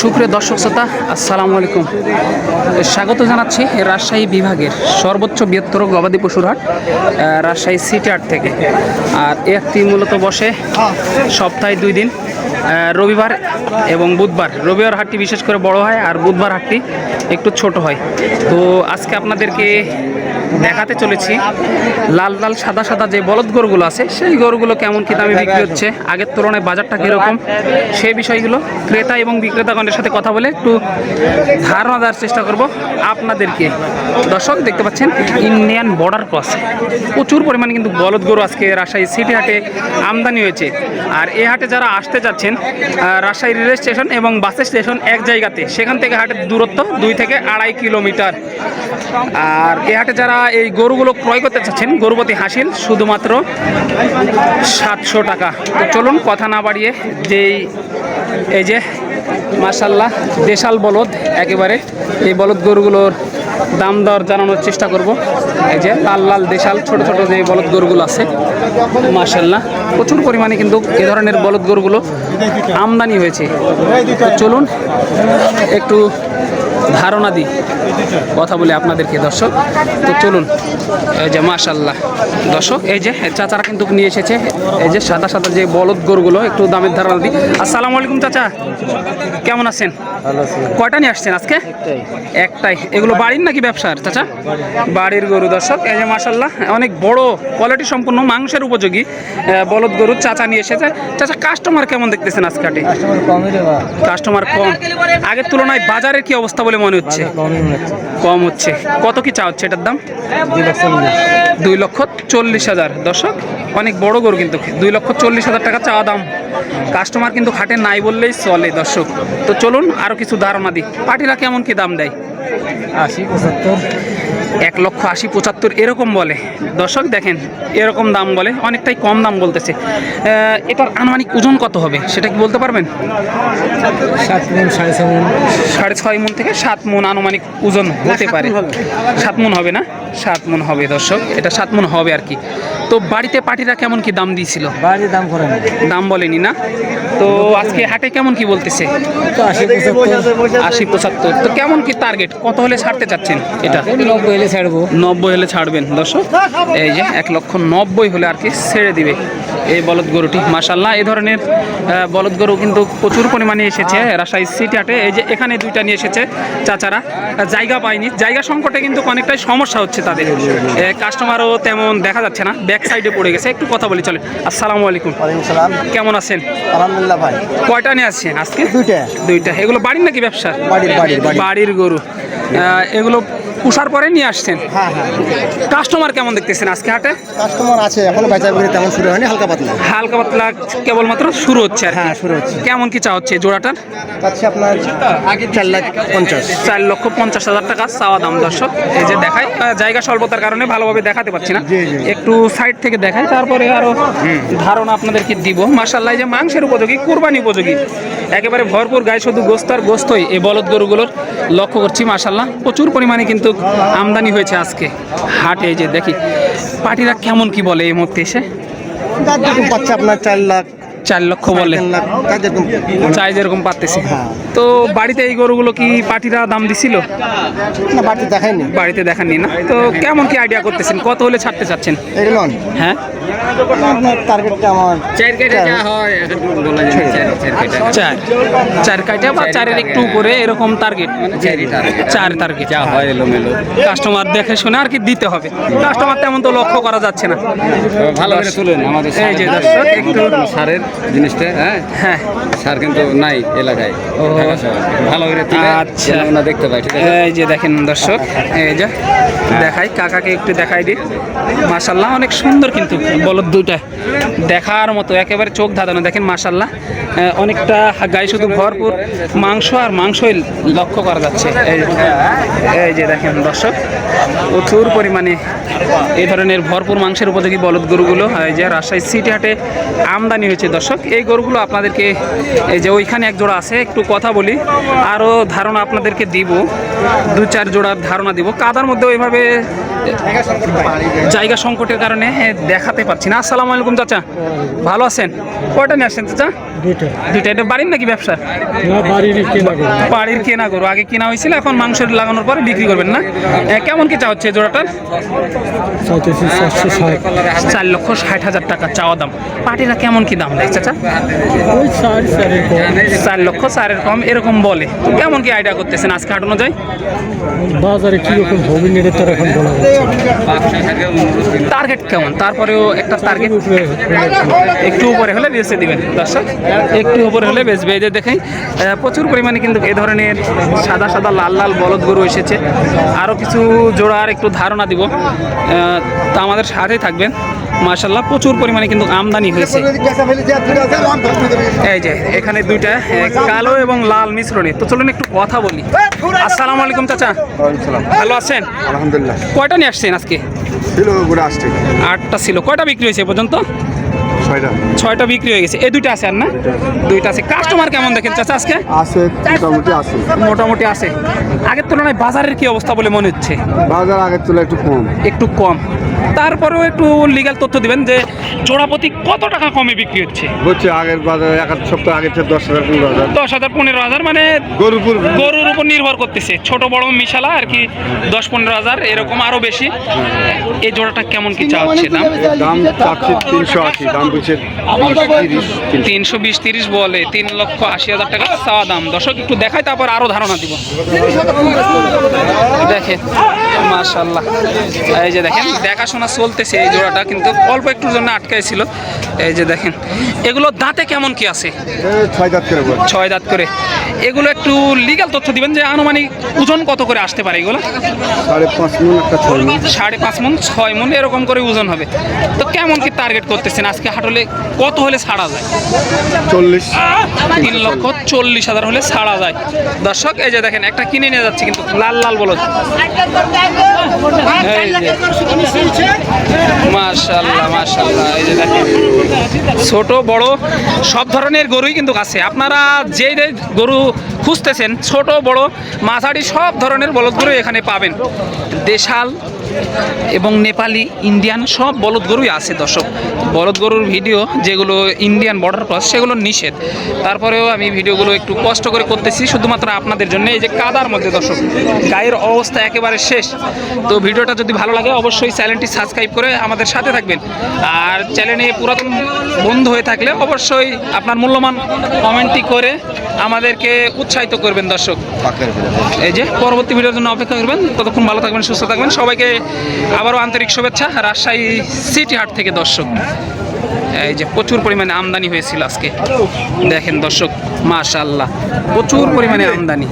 সুপ্রিয় দর্শক শ্রোতা, আসসালামু আলাইকুম। স্বাগত জানাচ্ছি রাজশাহী বিভাগের সর্বোচ্চ বৃহত্তর গবাদি পশুর হাট রাজশাহী সিটি হাট থেকে। আর একটি মূলত বসে সপ্তাহে দুই দিন রবিবার এবং বুধবার। রবিবার হাটটি বিশেষ করে বড় হয় আর বুধবার হাটটি একটু ছোট হয়। তো আজকে আপনাদেরকে দেখাতে চলেছি লাল লাল, সাদা সাদা যে বলদ গরুগুলো আছে, সেই গরুগুলো কেমন কি দামে বিক্রি হচ্ছে, আগের তুলনায় বাজারটা কীরকম, সেই বিষয়গুলো ক্রেতা এবং বিক্রেতাগণের সাথে কথা বলে একটু ধারণা দেওয়ার চেষ্টা করব আপনাদেরকে। দর্শক, দেখতে পাচ্ছেন, ইন্ডিয়ান বর্ডার ক্রস। প্রচুর পরিমাণে কিন্তু বলদ গরু আজকে রাজশাহী সিটি হাটে আমদানি হয়েছে। আর এ হাটে যারা আসতে যাচ্ছেন আহ, রাজশাহী রেল স্টেশন এবং বাস স্টেশন এক জায়গাতে। সেখান থেকে হাটের দূরত্ব দুই থেকে আড়াই কিলোমিটার। আর এই হাটে যারা এই গরুগুলো ক্রয় করতে চাচ্ছেন গরুপতি হাসিল শুধুমাত্র সাতশো টাকা। তো চলুন কথা না বাড়িয়ে যেই এই যে মাসাল্লাহ দেশাল বলদ একেবারে এই বলদ গরুগুলোর দাম দর জানানোর চেষ্টা করব। এই যে লাল লাল দেশাল ছোট ছোট যে বলদ গরুগুলো আছে। মাসাল্লাহ প্রচুর পরিমাণে কিন্তু এ ধরনের বলদ গরুগুলো আমদানি হয়েছে। চলুন, একটু ধারণা দিই, কথা বলে আপনাদেরকে দর্শক। তো চলুন, এই যে মাশাল্লাহ দর্শক, এই যে চাচারা কিন্তু নিয়ে এসেছে, এই যে সাদা সাদা যে বলদ গরুগুলো, একটু দামের ধারণা দিই। আসসালামু আলাইকুম চাচা, কেমন আছেন? কয়টা নিয়ে আসছেন আজকে? একটাই। এগুলো বাড়ির নাকি ব্যবসার চাচা? বাড়ির। গরু দর্শক এই যে মাশাল্লাহ অনেক বড় কোয়ালিটি সম্পূর্ণ মাংসের উপযোগী বলদ গরু চাচা নিয়ে এসেছে। চাচা কাস্টমার কেমন দেখতেছেন আজকে কাস্টমার কম। আগের তুলনায় বাজারের কি অবস্থা বলে মনে হচ্ছে? কম হচ্ছে। কত কি চা হচ্ছে এটার দাম? দুই লক্ষ চল্লিশ হাজার। দর্শক অনেক বড় গরু কিন্তু। দুই লক্ষ চল্লিশ হাজার টাকা চাওয়া দাম। কাস্টমার কিন্তু খাটে নাই বললেই চলে দর্শক। তো চলুন আরও কিছু ধারণা দিই পাটিরা কেমন কি দাম দেয়? আশি পঁচাত্তর। এক লক্ষ আশি পঁচাত্তর এরকম বলে। দর্শক দেখেন এরকম দাম বলে অনেকটাই কম দাম বলতেছে। এটার আনুমানিক ওজন কত হবে সেটা কি বলতে পারবেন? সাত মন সাড়ে ছয় মন। সাড়ে ছয় মন থেকে সাত মন আনুমানিক ওজন হতে পারে। সাত মন হবে না? সাত মন হবে দর্শক এটা সাত মন হবে আর কি। তো বাড়িতে পার্টিরা কেমন কি দাম দিয়েছিল? বাড়ির দাম করে দাম বলেনি না? তো আজকে হাটে কেমন কি বলতেছে? তো আশি পঁচাত্তর। আশি পঁচাত্তর। তো কেমন কি টার্গেট কত হলে ছাড়তে চাচ্ছেন এটা? নব্বই হলে ছাড়বো। নব্বই হলে ছাড়বেন দর্শক। এই যে এক লক্ষ নব্বই হলে আর কি ছেড়ে দিবে। এই বলদ গরুটি মাসাল্লাহ এই ধরনের বলদ গরু কিন্তু প্রচুর পরিমাণে এসেছে রাজশাহী সিটি হাটে। এই যে এখানে দুইটা নিয়ে এসেছে চাচারা। জায়গা পায়নি। জায়গা সংকটে কিন্তু অনেকটাই সমস্যা হচ্ছে তাদের। কাস্টমারও তেমন দেখা যাচ্ছে না। ব্যাক সাইডে পড়ে গেছে। একটু কথা বলি চলে আসসালামু আলাইকুম। কেমন আছেন? আলহামদুলিল্লাহ ভাই। কয়টা নিয়ে আসছেন আজকে? দুইটা। দুইটা। এগুলো বাড়ির নাকি ব্যবসা? বাড়ির বাড়ির বাড়ির। বাড়ির গরু। এগুলো পুষার পরে নিয়ে আসছেন? হ্যাঁ হ্যাঁ। কাস্টমার কেমন দেখতেছেন আজকে হাটে? কাস্টমার আছে এখনও বেচা বিক্রি তেমন শুরু হয়নি হালকা পাতলা। হালকা পাতলা কেবলমাত্র শুরু হচ্ছে আর কি। হ্যাঁ শুরু হচ্ছে। কেমন কি চা হচ্ছে জোড়াটার? পাচ্ছি আপনার চার লাখ পঞ্চাশ। চার লক্ষ পঞ্চাশ হাজার টাকা চাওয়া দাম দর্শক। এই যে দেখাই আহ, জায়গা স্বল্পতার কারণে ভালোভাবে দেখাতে পারছি না। জি, জি। একটু সাইড থেকে দেখাই তারপরে আরও ধারণা আপনাদেরকে দিব। মাসাল্লাহ যে মাংসের উপযোগী কুরবানি উপযোগী। একেবারে ভরপুর গায়ে শুধু গোস্ত আর গোস্তই। এই বলদ গরুগুলোর লক্ষ্য করছি মাসাল্লাহ প্রচুর পরিমাণে কিন্তু আমদানি হয়েছে আজকে হাটে। যে দেখি, পার্টিরা কেমন কি বলে এই মুহূর্তে এসে? আপনার চার লাখ। চার লক্ষ বলে। চাই যেরকম পারতেছে। হ্যাঁ। তো বাড়িতে এই গরুগুলো কি পার্টিরা দাম দিছিল? না বাড়িতে দেখায়নি। বাড়িতে দেখাননি না। তো কেমন কি আইডিয়া করতেছেন? কত হলে ছাড়তে চাচ্ছেন? এগুলো হ্যাঁ? টার্গেটটা আমার চার কেটে যা হয় বলা যায় চার। কেটে বা চারের একটু উপরে এরকম টার্গেট চার টার্গেট যা হয় এলোমেলো। কাস্টমার দেখে শুনে আর কি দিতে হবে। কাস্টমার তেমন তো লক্ষ্য করা যাচ্ছে না। ভালো করে তুলেন আমাদের এই যে দর্শক, একটু- সারের জিনিসটা হ্যাঁ? হ্যাঁ। সার কিন্তু নাই এলাকায়। ভালো করে আচ্ছা। আমরা দেখতে পাই ঠিক আছে? এই যে দেখেন দর্শক এই যে দেখাই কাকাকে একটু দেখাই দিই মাশাল্লাহ অনেক সুন্দর কিন্তু বলদ দুইটা। দেখার মতো একেবারে চোখ ধাঁধানো দেখেন মাশাল্লাহ অনেকটা গায়ে শুধু ভরপুর মাংস আর মাংসই লক্ষ্য করা যাচ্ছে। এই এই যে দেখেন দর্শক প্রচুর পরিমাণে এই ধরনের ভরপুর মাংসের উপযোগী বলদ গরুগুলো এই যে রাজশাহী সিটি হাটে আমদানি হয়েছে দর্শক। এই গরুগুলো আপনাদেরকে, এই যে ওইখানে এক জোড়া আছে, একটু কথা বলি। আরও ধারণা আপনাদেরকে দিব। দু চার জোড়ার ধারণা দিব। কাদার মধ্যে ওইভাবে জায়গা সংকটের কারণে দেখাতে পারছি না। আসসালামু আলাইকুম চাচা ভালো আছেন? কয়টা নিয়ে আসছেন চাচা? দুটো দুইটা। এটা বাড়ির নাকি ব্যবসা? বাড়ির কেনা করব আগে কেনা হয়েছিল এখন মাংসের লাগানোর পরে বিক্রি করবেন না? কেমন কি চা হচ্ছে জোড়াটার? চার লক্ষ ষাট হাজার টাকা চাওয়া দাম। পাটিরা কেমন কি দাম দেয় চাচা? চার লক্ষ চারের কম এরকম বলে। কেমন কি আইডিয়া করতেছেন? আজকে হাঁটানো যায়? বাজারে কীরকম হবে তার এখন বলা টার্গেট কেমন? তারপরেও একটা টার্গেট একটু উপরে হলে বেচে দিবেন দর্শক। একটু উপরে হলে বেচবে এই যে দেখেন প্রচুর পরিমাণে কিন্তু এই ধরনের সাদা সাদা লাল লাল বলদ গরু এসেছে। আরও কিছু জোড়ার একটু ধারণা দিব। তা আমাদের সাথেই থাকবেন। মার্শাল্লাহ প্রচুর পরিমাণে কিন্তু আমদানি হয়েছে। এই যে এখানে দুইটা কালো এবং লাল মিশ্রণে। তো চলুন একটু কথা বলি। আসসালামু আলাইকুম চাচা। ভালো আছেন? আলহামদুলিল্লাহ। কয়টা নিয়ে আসছেন আজকে? ছিল আসছে। আটটা ছিল। কয়টা বিক্রি হয়েছে পর্যন্ত? ছয়টা। ছয়টা বিক্রি হয়ে গেছে। এই দুইটা আছে আর না? দুইটা আছে। কাস্টমার কেমন দেখেন চাচা আজকে? আছে মোটামুটি আছে। মোটামুটি আছে। আগের তুলনায় বাজারের কি অবস্থা বলে মনে হচ্ছে? বাজার আগের তুলে একটু কম। একটু কম। তারপরেও একটু লিগ্যাল তথ্য দিবেন যে জোড়াপতি কত টাকা কমে বিক্রি হচ্ছে? হচ্ছে আগের বাজারে এক সপ্তাহ আগে দশ হাজার পনেরো হাজার। দশ হাজার পনেরো হাজার মানে গরুপুর গরুর উপর নির্ভর করতেছে। ছোট বড় মিশালা আর কি দশ পনেরো হাজার এরকম আরও বেশি। এই জোড়াটা কেমন কি চা হচ্ছে দাম দাম চাচ্ছি তিনশো আশি দাম বলছে তিনশো বিশ তিরিশ বলে তিন লক্ষ আশি হাজার টাকা চাওয়া দাম। দর্শক একটু দেখাই তারপর আরও ধারণা দিব। দেখেন এই যে দেখেন দেখাশোনা চলতেছে এই জোড়াটা কিন্তু অল্প একটুর জন্য আটকাই ছিল এই যে দেখেন এগুলো দাঁতে কেমন কি আছে? ছয় দাঁত করে ছয় দাঁত করে। এগুলো একটু লিগ্যাল তথ্য দিবেন যে আনুমানিক ওজন কত করে আসতে পারে এগুলো? সাড়ে পাঁচ একটা ছয় সাড়ে পাঁচ মন ছয় মন এরকম করে ওজন হবে। তো কেমন কি টার্গেট করতেছেন? আজকে হাটলে কত হলে ছাড়া যায়? চল্লিশ। তিন লক্ষ চল্লিশ হাজার হলে ছাড়া যায়। দর্শক এই যে দেখেন একটা কিনে নিয়ে যাচ্ছে কিন্তু লাল লাল বলদ। এই যে। মাশাল্লাহ মাশাল্লাহ এই যে দেখেন। ছোট বড় সব ধরনের গরুই কিন্তু আছে। আপনারা যে যে গরু খুঁজতেছেন ছোট বড় মাঝারি সব ধরনের বলদ গরু এখানে পাবেন। দেশাল এবং নেপালি ইন্ডিয়ান সব বলদ গরুই আছে দর্শক। বলদ গরুর ভিডিও যেগুলো ইন্ডিয়ান বর্ডার ক্রস সেগুলো নিষেধ। তারপরেও আমি ভিডিওগুলো একটু কষ্ট করে করতেছি শুধুমাত্র আপনাদের জন্য। এই যে কাদার মধ্যে দর্শক গায়ের অবস্থা একেবারে শেষ। তো ভিডিওটা যদি ভালো লাগে অবশ্যই চ্যানেলটি সাবস্ক্রাইব করে আমাদের সাথে থাকবেন। আর চ্যানেলে পুরাতন বন্ধু হয়ে থাকলে অবশ্যই আপনার মূল্যবান কমেন্টটি করে আমাদেরকে উৎসাহিত করবেন দর্শক। এই যে পরবর্তী ভিডিওর জন্য অপেক্ষা করবেন। ততক্ষণ ভালো থাকবেন সুস্থ থাকবেন। সবাইকে আবারও আন্তরিক শুভেচ্ছা, রাজশাহী সিটি হাট থেকে দর্শক। এই যে প্রচুর পরিমাণে আমদানি হয়েছিল আজকে। দেখেন দর্শক মাশাল্লাহ প্রচুর পরিমাণে আমদানি।